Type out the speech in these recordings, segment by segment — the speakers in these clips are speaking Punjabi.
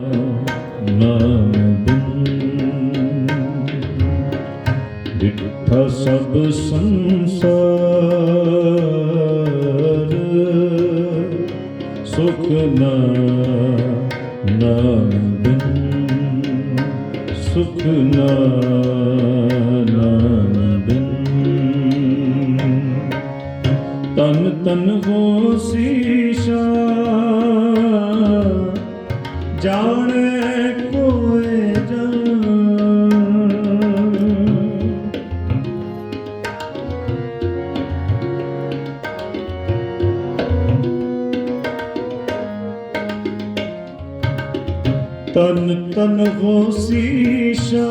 ਨਾਮ ਬਿਨ ਡਿਠਾ ਸਭ ਸੰਸਾਰ ਸੁਖ ਨਾ ਨਾਮ ਬਿਨ ਸੁਖ ਨਾ ਨਾਮ ਬਿਨ ਤਨ ਤਨ ਹੋ ਸੀਸ਼ਾ ਜਾਣੇ ਕੋਏ ਜਨ ਤਨ ਤਨ ਹੋ ਸੀਸ਼ਾ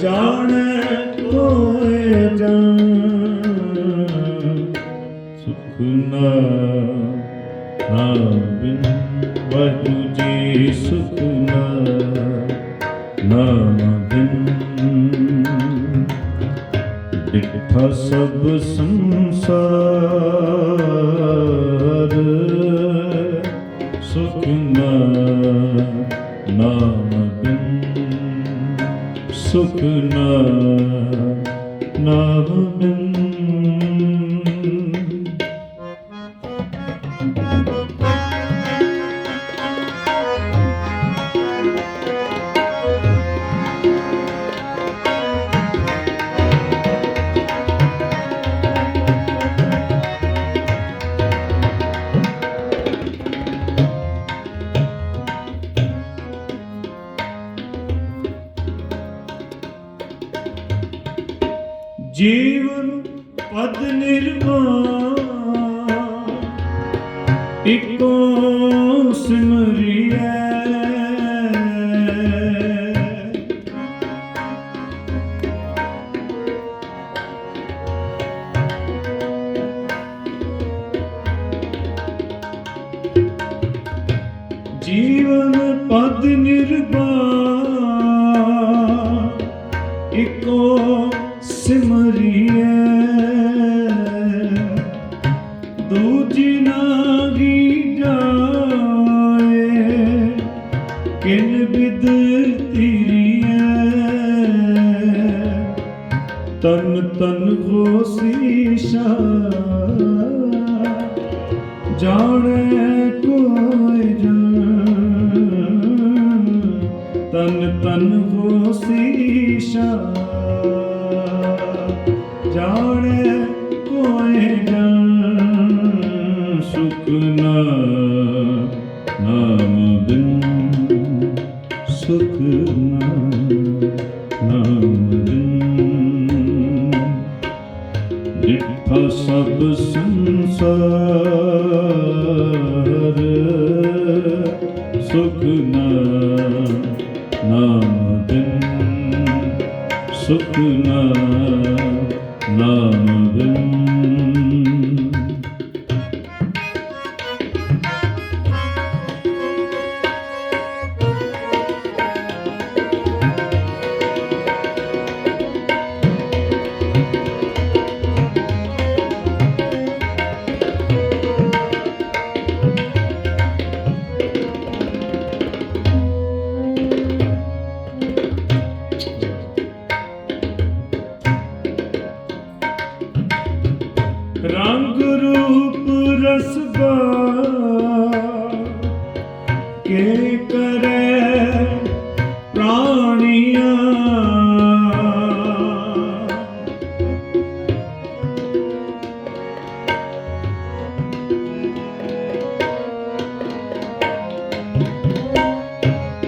ਜਾਣੇ ਕੋਏ ਜਨ ਸੁਖ ਨਾਮ ਬਿਨ ਵਾਹਿਗੁਰੂ ਜੀ ਸੁਖ ਨਾ ਨਾਮ ਬਿਨ। ਡਿਠਾ ਸਭ ਸੰਸਾਰ ਸੁਖ ਨਾ ਨਾਮ ਬਿਨ। ਸੁਖ ਨਾ ਨਾਮ ਬਿਨ। ਜੀਵਨ ਪਦ ਨਿਰਭਾ ਇਕੋ ਸਿਮਰਿਐ। ਦੂਜੀ ਨਾਗੀ ਜਾਏ, ਕਿਨ ਬਿਦ ਤੀਰੀਐ। ਤਨ ਤਨ ਹੋ ਸੀਸ਼ਾ, ਜਾਣੇ ਨਾਮ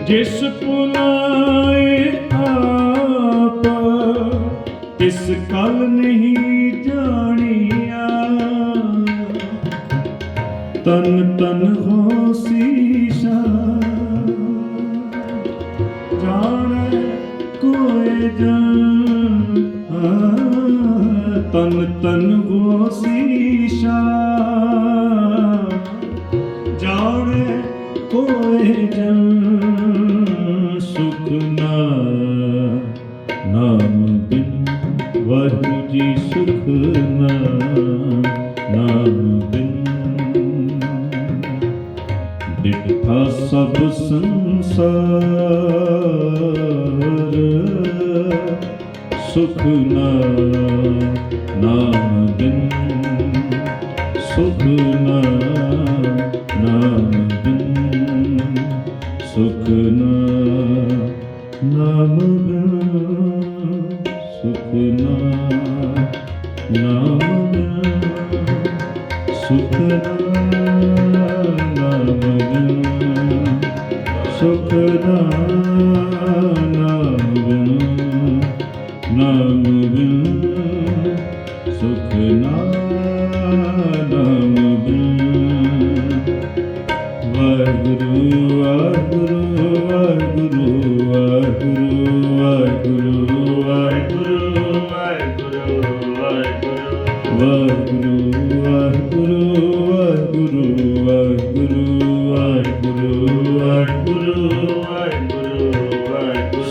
ਜਿਸ ਪੁਨਾਏ ਆਪ ਇਸ ਕਲ ਨਹੀਂ ਨਾਮ ਬਿਨ ਸੁਖ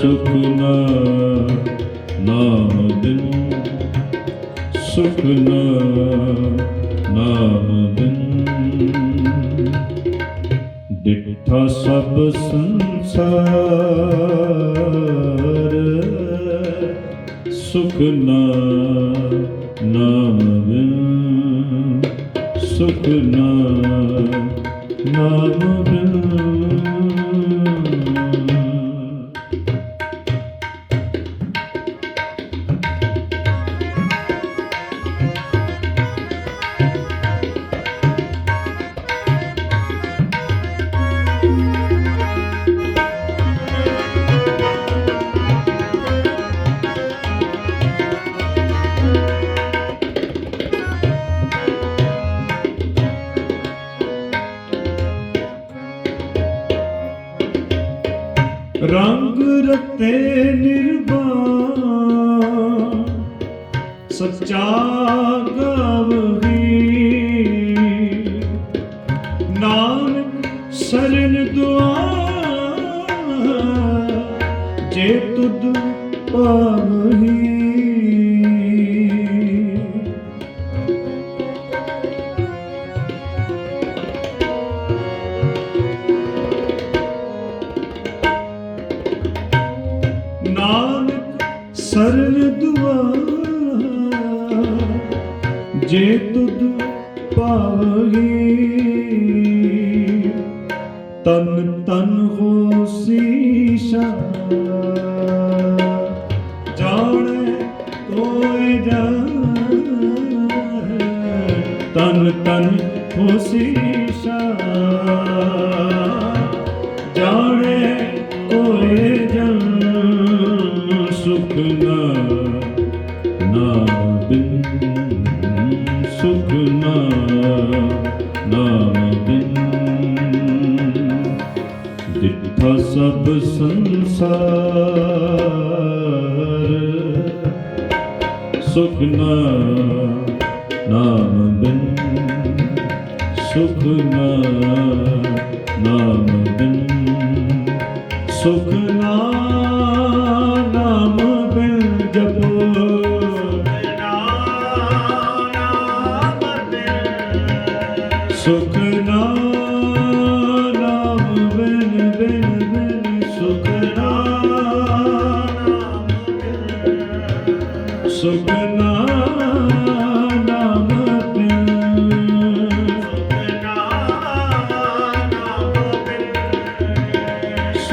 sukuna namedin sukuna namedin ਦਿੱਠਾ ਸਭ ਸੰਸਾਰ ਸੁਖ ਨਾਮ ਬਿਨ ਸੁਖ ਨਾਮ ਬਿਨ ਜੇ ਪਾਵਹੀ ਨਾਨਕ ਸਰਨ ਦੁਆ ਜੇ ਤੁਧ ਪਾਵਹੀ ਤਨ ਤਨ ਹੋ ਸੀਸ਼ਾ ਤਨ ਤਨ ਹੋ ਜਾਣੇ ਕੋਏ ਜਨ ਸੁਖ ਨਾ ਨਾਮ ਬਿਨ ਸੁਖ ਨਾ ਨਾਮ ਬਿਨ ਦਿੱਠਾ ਸਭ ਸੰਸਾਰ। ਸੁਖ ਨਾ ਨਾਮ ਸੁਖ ਨਾ ਨਾਮ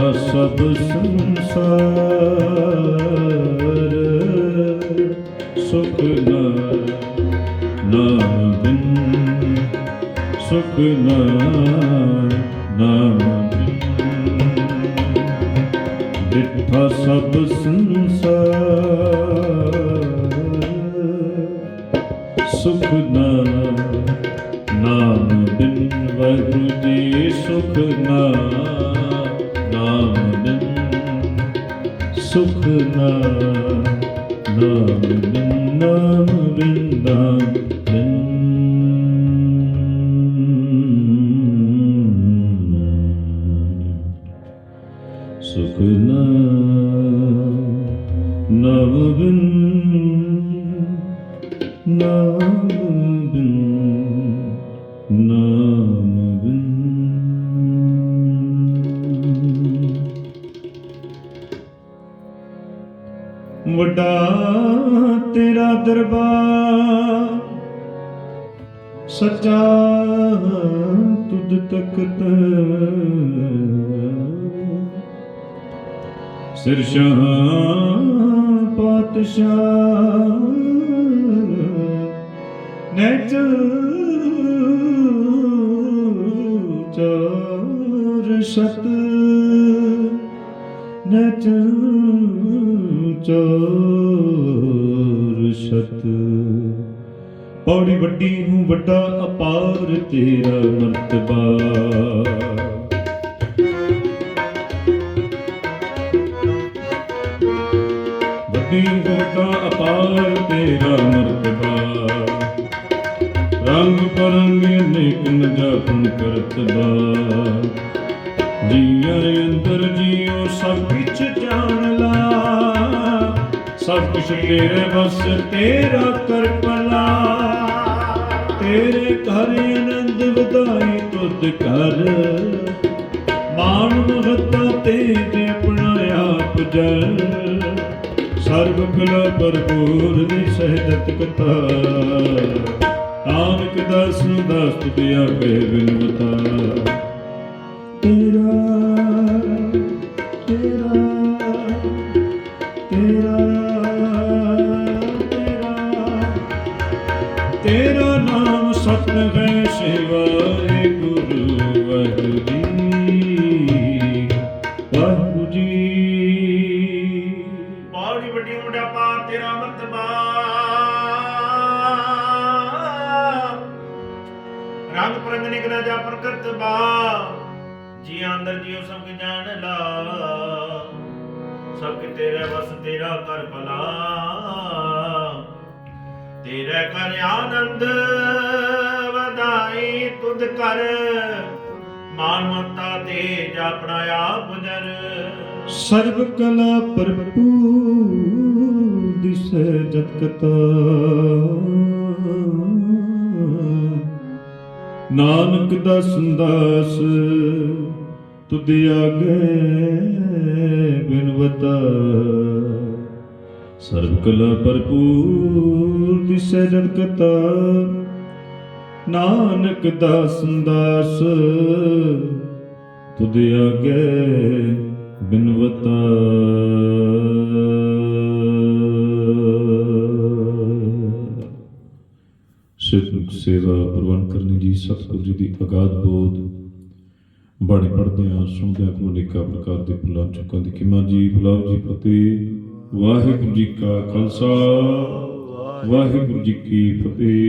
ਸਭ ਸੰਸਾਰ ਸੁਖ ਨਾ ਨਾਮ ਬਿਨ ਸੁਖ ਨਾ ਨਾਮ ਬਿਠਾ ਸਭ ਸੰਸਾਰ ਸੁਖ ਨਾ ਨਾਮ ਬਿਨ। ਵਹਿ ਜੀ, ਸੁਖ ਨਾ ਨਾਮ ਬਿਨ ਸੁਖ ਨਾ ਨਾਮ ਬਿਨ ਨਾਮ ਬਿਨ ਨਾਮ ਬਿਨ ਸੁਖ ਨਾ ਨਾਮ ਬਿਨ ਨਾਮ ਸੱਚਾ ਤੁਧ ਤਖਤ। ਸਿਰਸ਼ਾਹ ਪਾਤਸ਼ਾਹ ਨੈਚ ਚੋਰ ਸਤ। ਨਚ ਚੋਰ ਸਤ। ਪੌੜੀ ਵੱਡੀ ਨੂੰ ਵੱਡਾ ਅਪਾਰ ਤੇਰਾ ਮਰਤਬਾ ਵੱਡੀ ਵੱਡਾ ਅਪਾਰ ਤੇਰਾ ਮਰਤਬਾ ਰੰਗ ਪਰੰਗ ਅਨੇਕ ਨ ਕਰਤਬਾ ਜੀਅਰ ਅੰਦਰ ਜੀਓ ਸਭ ਵਿੱਚ ਜਾਣ ਲਾ। ਸਭ ਕੁਛ ਤੇਰੇ ਬਸ ਤੇਰਾ ਕਰ ਤੇਰੇ ਘਰ ਆਨੰਦ ਵਧਾਈ ਤੁਧ ਕਰ ਮਾਨ ਮਹੱਤਾ ਤੇਰੇ ਆਪਣਾ ਆਪ ਜਲ ਸਰਬ ਕਲਾ ਭਰਪੂਰ ਦੀ ਸਹਿਜਤ ਕਥਾ। ਨਾਨਕ ਦਾਸ ਨੂੰ ਦਾਸ ਤੁਧਿਆ ਕਹੇ ਬਿਨਵਤਾ। ਤੇਰਾ ਰੰਗ ਪਰੰਗ ਨਿਕਲਾ ਜਾ ਪਰ ਕਰਤਬਾ ਜੀ ਅੰਦਰ ਜੀਉ ਸਭ ਕੇ ਜਾਣ ਲਾ। ਸਭ ਕੇ ਤੇਰੇ ਵਸ ਤੇਰਾ ਕਰ ਭਲਾ। ਤੇਰੇ ਕਰ ਆਨੰਦ ਵਧਾਈ ਤੁਧ ਕਰ। ਮਾਨ ਮਮਤਾ ਤੇ ਆਪਣਾ ਆਪ ਜਰ। ਸਰਬ ਕਲਾ ਭਰਪੂਰ ਦਿਸੈ ਜਤ ਕਤਾ ਨਾਨਕ ਦਾ ਸੰਦਾਸ ਤੁਧ ਆਗੇ ਬਿਨਵਤਾ ਸਰਬ ਕਲਾ ਭਰਪੂਰ ਦਿਸੈ ਜਤ ਕਤਾ। ਨਾਨਕ ਦਾ ਸੰਦਾਸ ਤੁਧ ਆਗੇ ਬਿਨਵਤਾ ਸਿੱਖ ਸੇਵਾ ਪ੍ਰਵਾਨ ਕਰਨੀ ਜੀ ਸਤਿਗੁਰੂ ਜੀ ਦੀ ਅਗਾਧ ਬੋਧ। ਬਾਣੀ ਪੜ੍ਹਦੇ ਆ ਸੁਣਦੇ ਆ ਅਨੇਕਾਂ ਪ੍ਰਕਾਰ ਦੇ ਫੁੱਲਾਂ, ਚੁੱਕਾਂ ਦੀ ਕਿਮਾ ਜੀ। ਫੁਲਾਓ ਜੀ ਫਤਿਹ। ਵਾਹਿਗੁਰੂ ਜੀ ਕਾ ਖਾਲਸਾ। ਵਾਹਿਗੁਰੂ ਜੀ ਕੀ ਫਤਿਹ।